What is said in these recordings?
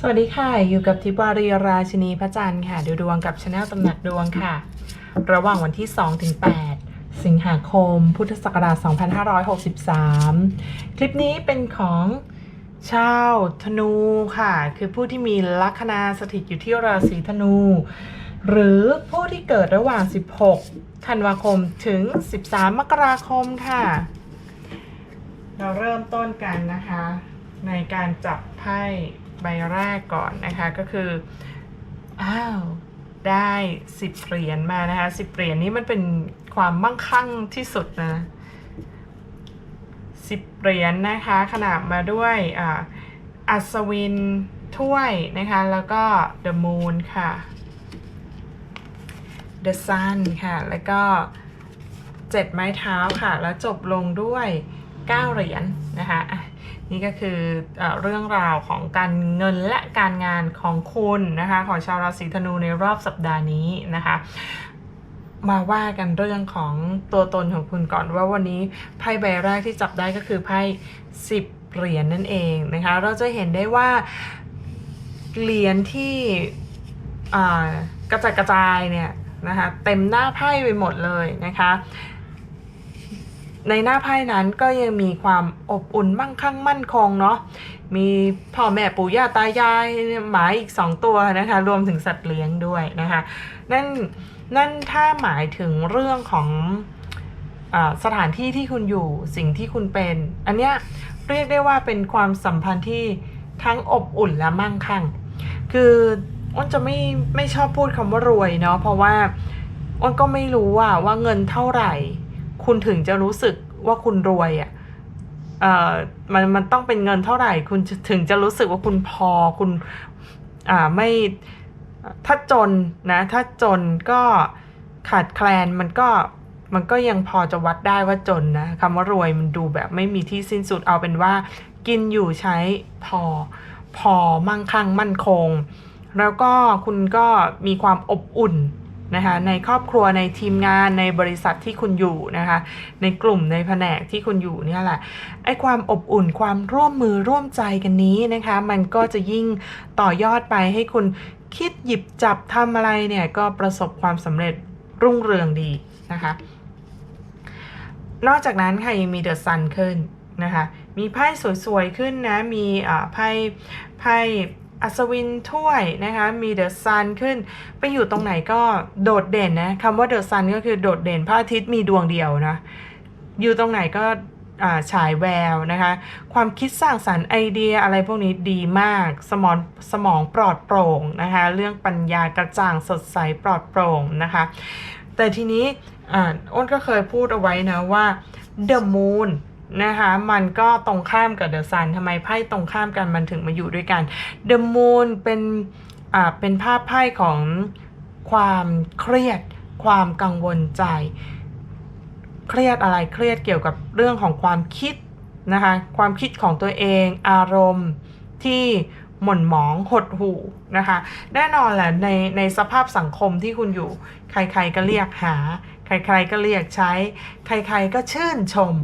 สวัสดีค่ะ อยู่กับทิพวารีราชินีพระจันทร์ค่ะ ดูดวงกับช anel ตำหนักดวงค่ะ ระหว่างวันที่ 2 ถึง 8 สิงหาคม พุทธศักราช 2563 คลิปนี้เป็นของชาวธนูค่ะ คือผู้ที่มีลัคนาสถิตอยู่ที่ราศีธนู หรือผู้ที่เกิดระหว่าง 16 ธันวาคมถึง 13 มกราคมค่ะ เราเริ่มต้นกันนะคะ ในการจับไพ่ ใบแรกก่อนนะคะก็คืออ้าวได้สิบเหรียญมานะคะสิบเหรียญนี้มันเป็นความมั่งคั่งที่สุดนะสิบเหรียญนะคะ ขนาดมาด้วยอ,อัศวินถ้วยนะคะ แล้วก็ The Moon ค่ะ The Sun ค่ะ แล้วก็เจ็ดไม้เท้าค่ะ แล้วจบลงด้วย9เหรียญนะคะ นี่ก็คือเอเรื่องราวของการเงินและการงานของคุณนะคะของชาวราศีธนูในรอบสัปดาห์นี้นะคะมาว่ากันเรื่องของตัวตนของคุณก่อนว่าวันนี้ไพ่ใบแรกที่จับได้ก็คือไพ่สิบเหรียญนั่นเองนะคะเราจะเห็นได้ว่าเหรียญที่กระจัดกระจายเนี่ยนะคะเต็มหน้าไพ่ไปหมดเลยนะคะ ในหน้าไพ่นั้นก็ยังมีความอบอุ่นมั่งคั่งมั่นคงเนาะ มีพ่อแม่ปู่ย่าตายายหมาอีกสองตัวนะคะ รวมถึงสัตว์เลี้ยงด้วยนะคะ นั่นนั่นถ้าหมายถึงเรื่องของอสถานที่ที่คุณอยู่สิ่งที่คุณเป็น อันเนี้ยเรียกได้ว่าเป็นความสัมพันธ์ที่ทั้งอบอุ่นและมั่งคั่ง คืออ้นจะไม่ไม่ชอบพูดคำว่ารวยเนาะเพราะว่าอ้นก็ไม่รู้ว่าว่าเงินเท่าไหร่ คุณถึงจะรู้สึกว่าคุณรวยอะ่ะเอ่อมันมันต้องเป็นเงินเท่าไหร่ คุณถึงจะรู้สึกว่าคุณพอคุณอ่าไม่ถ้าจนนะถ้าจนก็ขาดแคลนมันก็มันก็ยังพอจะวัดได้ว่าจนนะคำว่ารวยมันดูแบบไม่มีที่สิ้นสุดเอาเป็นว่า กินอยู่ใช้พอพอมั่งคั่งมั่นคง แล้วก็คุณก็มีความอบอุ่น นะคะในครอบครัวในทีมงานในบริษัทที่คุณอยู่นะคะในกลุ่มในแผนกที่คุณอยู่เนี่ยแหละไอ้ความอบอุ่นความร่วมมือร่วมใจกันนี้นะคะ มันก็จะยิ่งต่อยอดไปให้คุณคิดหยิบจับทำอะไรเนี่ยก็ประสบความสำเร็จรุ่งเรืองดีนะคะ นอกจากนั้นค่ะยังมีเดอะซันขึ้นนะคะ มีไพ่สวยๆขึ้นนะ มีไพ่ไพ่ อัศวินถ้วยนะคะ มีเดอะซันขึ้น ไปอยู่ตรงไหนก็โดดเด่นนะคำว่าเดอะซันก็คือโดดเด่นพระอาทิตย์มีดวงเดียวนะ อยู่ตรงไหนก็ฉายแววนะคะ ความคิดสร้างสรรค์ไอเดียอะไรพวกนี้ดีมาก สมองสมองปลอดโปร่งนะคะ เรื่องปัญญากระจ่างสดใสปลอดโปร่งนะคะ แต่ทีนี้อ้นก็เคยพูดเอาไว้นะว่า The Moon นะคะมันก็ตรงข้ามกับ The Sun ทำไมไพ่ตรงข้ามกันมันถึงมาอยู่ด้วยกัน The Moon เป็นอ่าเป็นภาพไพ่ของความเครียด ความกังวลใจ เครียดอะไรเครียดเกี่ยวกับเรื่องของความคิดนะคะความคิดของตัวเองอารมณ์ที่หม่นหมองหดหู่นะคะ แน่นอนแหละในในสภาพสังคมที่คุณอยู่ ใครๆก็เรียกหา ใครๆก็เรียกใช้ ใครๆก็ชื่นชม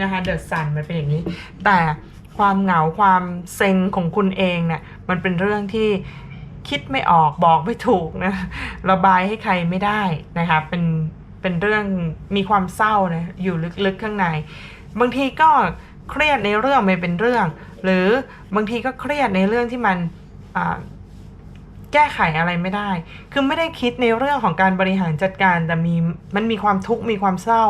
นะคะเดอะซันมันเป็นอย่างนี้ แต่ความเหงาความเซ็งของคุณเองเนี่ยมันเป็นเรื่องที่คิดไม่ออกบอกไม่ถูกนะระบายให้ใครไม่ได้นะคะเป็นเป็นเรื่องมีความเศร้านะอยู่ลึกๆข้างใน บางทีก็เครียดในเรื่องไม่เป็นเรื่อง หรือบางทีก็เครียดในเรื่องที่มันอ่า แก้ไขอะไรไม่ได้ คือไม่ได้คิดในเรื่องของการบริหารจัดการ แต่มีมันมีความทุกข์มีความเศร้า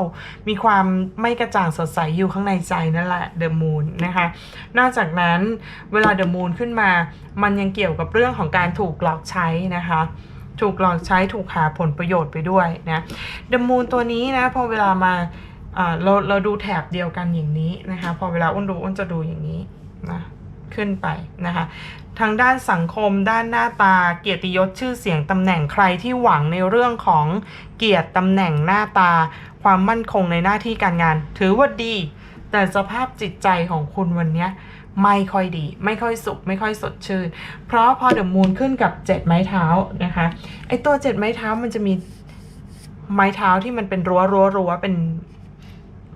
มีความไม่กระจ่างสดใสอยู่ข้างในใจนั่นแหละเดอะมูนนะคะ นอกจากนั้นเวลาเดอะมูนขึ้นมา มันยังเกี่ยวกับเรื่องของการถูกหลอกใช้นะคะถูกหลอกใช้ถูกหาผลประโยชน์ไปด้วยนะเดอะมูนตัวนี้นะพอเวลามาเราเราดูแถบเดียวกันอย่างนี้นะคะ พอเวลาอ้นดูอ้นจะดูอย่างนี้นะขึ้นไปนะคะ ทางด้านสังคม ด้านหน้าตา เกียรติยศชื่อเสียงตำแหน่งใครที่หวังในเรื่องของเกียรติตำแหน่งหน้าตา ความมั่นคงในหน้าที่การงาน ถือว่าดี แต่สภาพจิตใจของคุณวันนี้ไม่ค่อยดี ไม่ค่อยสุข ไม่ค่อยสดชื่น เพราะพอเดอะมูนขึ้นกับเจ็ดไม้เท้านะคะไอตัวเจ็ดไม้เท้ามันจะมีไม้เท้าที่มันเป็นรั้วรั้วรั้วเป็น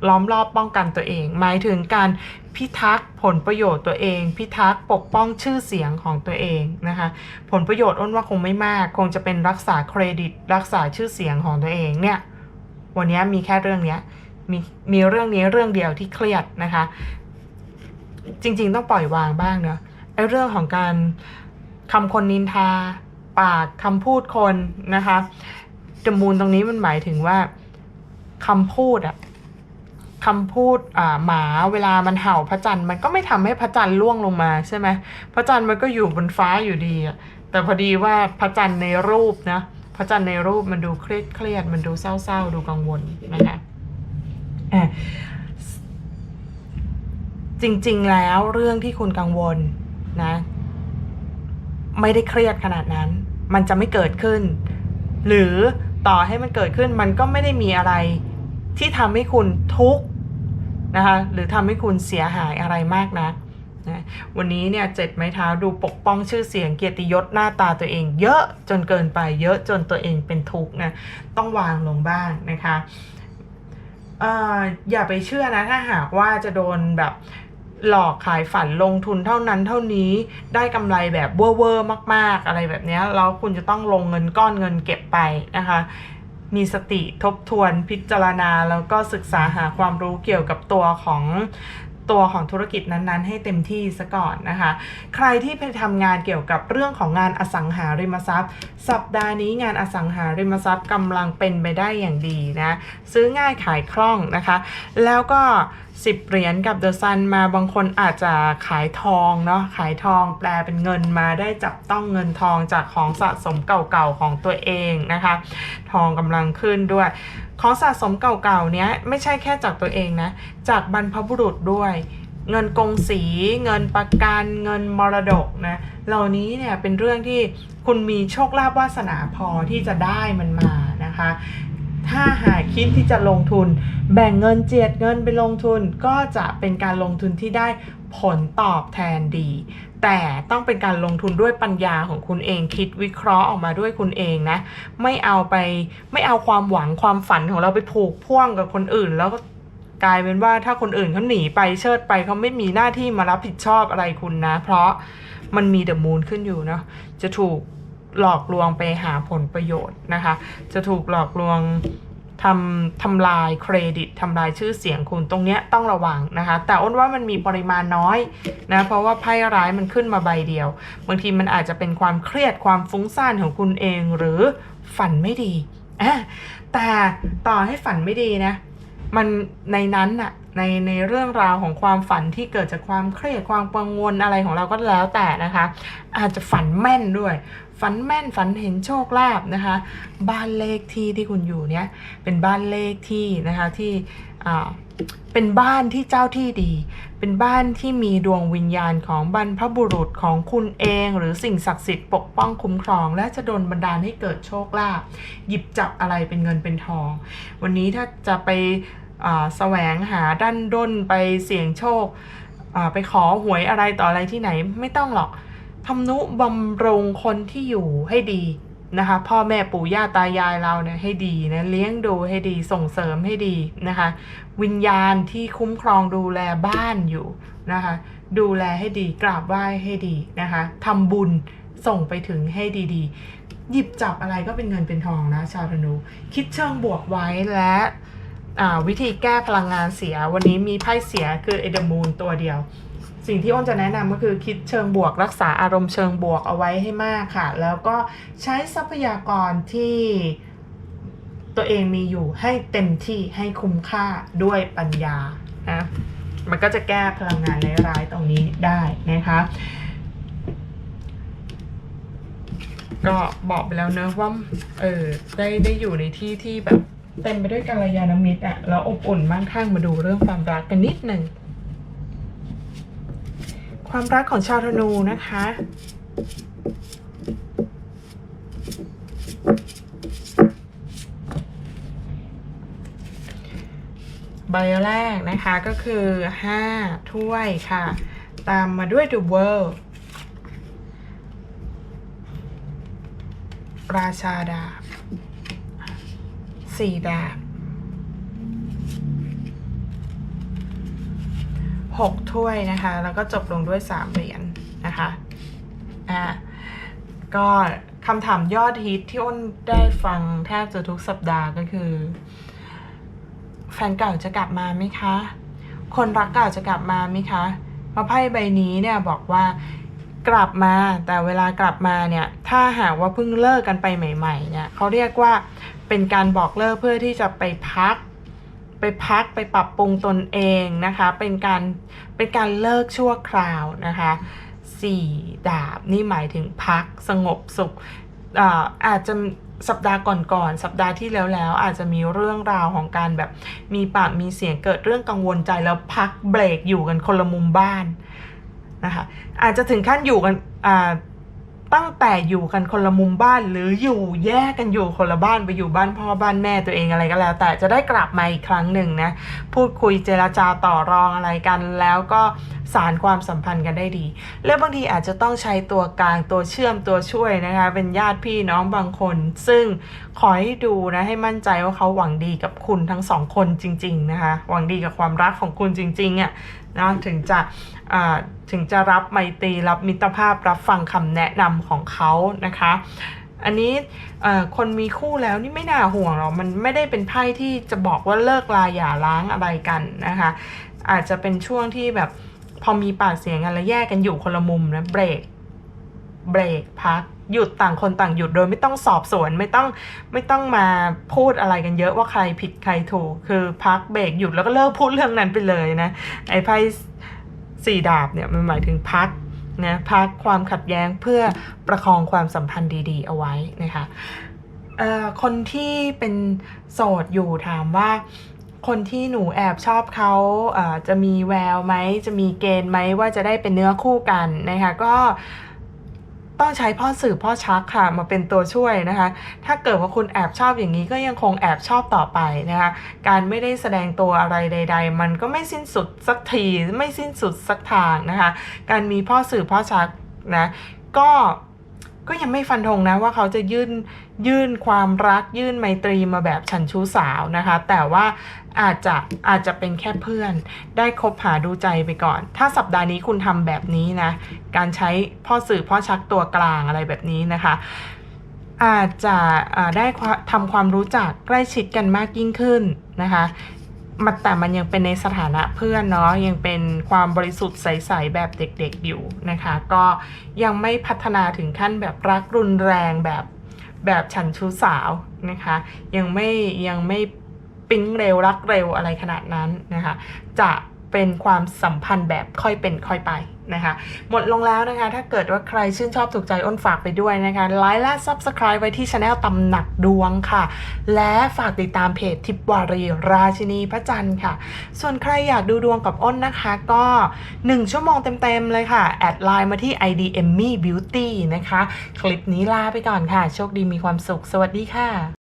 ล้อมรอบป้องกันตัวเอง หมายถึงการ พิทักษ์ผลประโยชน์ตัวเอง พิทักษ์ปกป้องชื่อเสียงของตัวเองนะคะผลประโยชน์อ้นว่าคงไม่มาก คงจะเป็นรักษาเครดิต รักษาชื่อเสียงของตัวเองเนี่ยวันนี้มีแค่เรื่องนี้มีมีเรื่องนี้เรื่องเดียวที่เครียดนะคะ จริงๆต้องปล่อยวางบ้างเนอะไอ้เรื่องของการคำคนนินทา ปากคำพูดคนนะคะจมูลตรงนี้มันหมายถึงว่าคำพูดอะ คำพูดอ่าหมาเวลามันเห่าพระจันทร์มันก็ไม่ทำให้พระจันทร์ล่วงลงมาใช่ไหมพระจันทร์มันก็อยู่บนฟ้าอยู่ดีอะแต่พอดีว่าพระจันทร์ในรูปนะพระจันทร์ในรูปมันดูเครียดเครียดมันดูเศร้าๆ ดูกังวลนะคะจริงๆแล้วเรื่องที่คุณกังวลนะ ไม่ได้เครียดขนาดนั้น มันจะไม่เกิดขึ้น หรือต่อให้มันเกิดขึ้นมันก็ไม่ได้มีอะไรที่ทำให้คุณทุกข์ นะคะหรือทำให้คุณเสียหายอะไรมากนะนะวันนี้เนี่ยเจ็ดไม้เท้าดูปกป้องชื่อเสียงเกียรติยศหน้าตาตัวเอง เยอะจนเกินไปเยอะจนตัวเองเป็นทุกข์นะต้องวางลงบ้างนะคะออย่าไปเชื่อนะถ้าหากว่าจะโดนแบบหลอกขายฝันลงทุนเท่านั้นเท่านี้ได้กำไรแบบเวอร์ๆมาก ๆ อะไรแบบนี้แล้วคุณจะต้องลงเงินก้อนเงินเก็บไปนะคะ มีสติทบทวนพิจารณา แล้วก็ศึกษาหาความรู้เกี่ยวกับตัวของ ตัวของธุรกิจนั้นๆ ให้เต็มที่ซะก่อนนะคะ ใครที่ไปทำงานเกี่ยวกับเรื่องของงานอสังหาริมทรัพย์ สัปดาห์นี้งานอสังหาริมทรัพย์กำลังเป็นไปได้อย่างดีนะซื้อง่ายขายคล่องนะคะ แล้วก็10เหรียญกับเดอะซันมาบางคนอาจจะขายทองเนาะขายทองแปลเป็นเงินมาได้จับต้องเงินทองจากของสะสมเก่าๆของตัวเองนะคะ ทองกำลังขึ้นด้วย ของสะสมเก่าๆเนี้ยไม่ใช่แค่จากตัวเองนะ จากบรรพบุรุษด้วย เงินกงสี เงินประกัน เงินมรดกนะเหล่านี้เนี่ยเป็นเรื่องที่คุณมีโชคลาภวาสนาพอที่จะได้มันมานะคะ ถ้าหากคิดที่จะลงทุน แบ่งเงินเจียดเงินไปลงทุนก็จะเป็นการลงทุนที่ได้ผลตอบแทนดี แต่ต้องเป็นการลงทุนด้วยปัญญาของคุณเองคิดวิเคราะห์ออกมาด้วยคุณเองนะ ไม่เอาไปไม่เอาความหวังความฝันของเราไปผูกพ่วงกับคนอื่น แล้วก็กลายเป็นว่าถ้าคนอื่นเขาหนีไปเชิดไปเขาไม่มีหน้าที่มารับผิดชอบอะไรคุณนะ เพราะมันมีเดอะมูนขึ้นอยู่เนาะจะถูกหลอกลวงไปหาผลประโยชน์นะคะ จะถูกหลอกลวง ทำทำลายเครดิตทำลายชื่อเสียงคุณตรงเนี้ยต้องระวังนะคะ แต่อ้นว่ามันมีปริมาณน้อยนะเพราะว่าไพ่ร้ายมันขึ้นมาใบเดียว บางทีมันอาจจะเป็นความเครียดความฟุ้งซ่านของคุณเองหรือฝันไม่ดีแต่ต่อให้ฝันไม่ดีนะ มันในนั้นน่ะในในเรื่องราวของความฝันที่เกิดจากความเครียดความกังวลอะไรของเราก็แล้วแต่นะคะ อาจจะฝันแม่นด้วย ฝันแม่นฝันเห็นโชคลาภนะคะ บ้านเลขที่ที่คุณอยู่เนี้ยเป็นบ้านเลขที่นะคะที่ เป็นบ้านที่เจ้าที่ดี เป็นบ้านที่มีดวงวิญญาณของบรรพบุรุษของคุณเอง หรือสิ่งศักดิ์สิทธิ์ปกป้องคุ้มครอง และจะโดนบันดาลให้เกิดโชคลาภหยิบจับอะไรเป็นเงินเป็นทอง วันนี้ถ้าจะไปแสวงหาด้านด้นไปเสี่ยงโชค ไปขอหวยอะไรต่ออะไรที่ไหนไม่ต้องหรอกทำนุบำรุงคนที่อยู่ให้ดี นะคะพ่อแม่ปู่ย่าตายายเราเนี่ยให้ดีนะเลี้ยงดูให้ดีส่งเสริมให้ดีนะคะ วิญญาณที่คุ้มครองดูแลบ้านอยู่นะคะ ดูแลให้ดีกราบไหว้ให้ดีนะคะทำบุญส่งไปถึงให้ดีๆ หยิบจับอะไรก็เป็นเงินเป็นทองนะชาวธนู คิดเชิงบวกไว้และวิธีแก้พลังงานเสีย วันนี้มีไพ่เสียคือเอเดมูนตัวเดียว สิ่งที่อ้นจะแนะนำก็คือคิดเชิงบวก รักษาอารมณ์เชิงบวกเอาไว้ให้มากค่ะ แล้วก็ใช้ทรัพยากรที่ตัวเองมีอยู่ให้เต็มที่ให้คุ้มค่าด้วยปัญญานะมันก็จะแก้พลังงานร้ายๆตรงนี้ได้นะคะก็บอกไปแล้วเนอะว่าเออได้ได้อยู่ในที่ที่แบบเต็มไปด้วยกัลยาณมิตรอะแล้วอบอุ่นมั่งคั่งมาดูเรื่องความรักกันนิดหนึ่ง ความรักของชาวธนูนะคะ ใบแรกนะคะก็คือ 5 ถ้วยค่ะ ตามมาด้วย The World ราชาดาบสี่ดาบ 6 ถ้วยนะคะ แล้วก็จบลงด้วย 3 เหรียญนะคะอ่าก็คำถามยอดฮิตที่อ้นได้ฟังแทบจะทุกสัปดาห์ก็คือ แฟนเก่าจะกลับมาไหมคะ คนรักเก่าจะกลับมาไหมคะเพราไพ่ใบนี้เนี่ยบอกว่ากลับมาแต่เวลากลับมาเนี่ยถ้าหากว่าเพิ่งเลิกกันไปใหม่ ๆ เนี่ยเขาเรียกว่าเป็นการบอกเลิกเพื่อที่จะไปพัก พักไปปรับปรุงตนเองนะคะ เป็นการเป็นการเลิกชั่วคราวนะคะสี่ดาบนี่หมายถึงพักสงบสุขอ่าอาจจะสัปดาห์ก่อนๆสัปดาห์ที่แล้วแล้วอาจจะมีเรื่องราวของการแบบมีปากมีเสียงเกิดเรื่องกังวลใจแล้วพักเบรกอยู่กันคนละมุมบ้านนะคะอาจจะถึงขั้นอยู่กันอ่า ตั้งแต่อยู่กันคนละมุมบ้านหรืออยู่แยกกันอยู่คนละบ้านไปอยู่บ้านพ่อบ้านแม่ตัวเองอะไรก็แล้ว แต่จะได้กลับมาอีกครั้งหนึ่งนะ พูดคุยเจราจาต่อรองอะไรกัน แล้วก็สารความสัมพันธ์กันได้ดี และบางทีอาจจะต้องใช้ตัวกลางตัวเชื่อมตัวช่วยนะคะ เป็นญาติพี่น้องบางคน ซึ่งขอให้ดูนะให้มั่นใจว่าเขาหวังดีกับคุณทั้งสองคนจริง ๆ นะคะ หวังดีกับความรักของคุณจริงๆอะ นะถึงจะถึงจะรับไมตรีรับมิตรภาพรับฟังคำแนะนำของเขานะคะอันนี้คนมีคู่แล้วนี่ไม่น่าห่วงหรอกมันไม่ได้เป็นไพ่ที่จะบอกว่าเลิกลาอย่าร้างอะไรกันนะคะ อาจจะเป็นช่วงที่แบบพอมีปากเสียงกันแล้วแยกกันอยู่คนละมุมนะเบรกเบรกพัก หยุดต่างคนต่างหยุดโดยไม่ต้องสอบสวนไม่ต้องไม่ต้องมาพูดอะไรกันเยอะว่าใครผิดใครถูก คือพักเบรกหยุดแล้วก็เลิกพูดเรื่องนั้นไปเลยนะไอ้ไพ่สี่ดาบเนี่ยมันหมายถึงพักนะพักความขัดแย้งเพื่อประคองความสัมพันธ์ดีๆ เอาไว้นะคะคนที่เป็นโสดอยู่ถามว่าคนที่หนูแอบชอบเขาจะมีแววไหมจะมีเกณฑ์ไหมว่าจะได้เป็นเนื้อคู่กันนะคะก็ ต้องใช้พ่อสื่อพ่อชักค่ะมาเป็นตัวช่วยนะคะ ถ้าเกิดว่าคุณแอบชอบอย่างนี้ก็ยังคงแอบชอบต่อไปนะคะ การไม่ได้แสดงตัวอะไรใด ๆ มันก็ไม่สิ้นสุดสักทีไม่สิ้นสุดสักทางนะคะ การมีพ่อสื่อพ่อชักนะก็ ก็ยังไม่ฟันธงนะว่าเขาจะยื่นยื่นความรักยื่นไมตรีมาแบบฉันชู้สาวนะคะ แต่ว่าอาจจะอาจจะเป็นแค่เพื่อน ได้คบหาดูใจไปก่อน ถ้าสัปดาห์นี้คุณทำแบบนี้นะ การใช้พ่อสื่อพ่อชักตัวกลางอะไรแบบนี้นะคะ อาจจะได้ทำความรู้จักใกล้ชิดกันมากยิ่งขึ้นนะคะ มันแต่มันยังเป็นในสถานะเพื่อนเนาะยังเป็นความบริสุทธิ์ใสๆแบบเด็กๆอยู่นะคะ ก็ยังไม่พัฒนาถึงขั้นแบบรักรุนแรงแบบแบบฉันชู้สาวนะคะ ยังไม่ยังไม่ปิ๊งเร็วรักเร็วอะไรขนาดนั้นนะคะ จะเป็นความสัมพันธ์แบบค่อยเป็นค่อยไป นะคะ หมดลงแล้วนะคะ ถ้าเกิดว่าใครชื่นชอบถูกใจอ้นฝากไปด้วยนะคะ ไลค์และ Subscribe ไว้ที่ช anel ตำหนักดวงค่ะ และฝากติดตามเพจทิปวารีราชินีพระจันทร์ค่ะ ส่วนใครอยากดูดวงกับอ้นนะคะ ก็ 1 ชั่วโมงเต็ม ๆ เลยค่ะ แอดไลน์มาที่ ID Emmy Beauty นะคะ คลิปนี้ลาไปก่อนค่ะ โชคดีมีความสุข สวัสดีค่ะ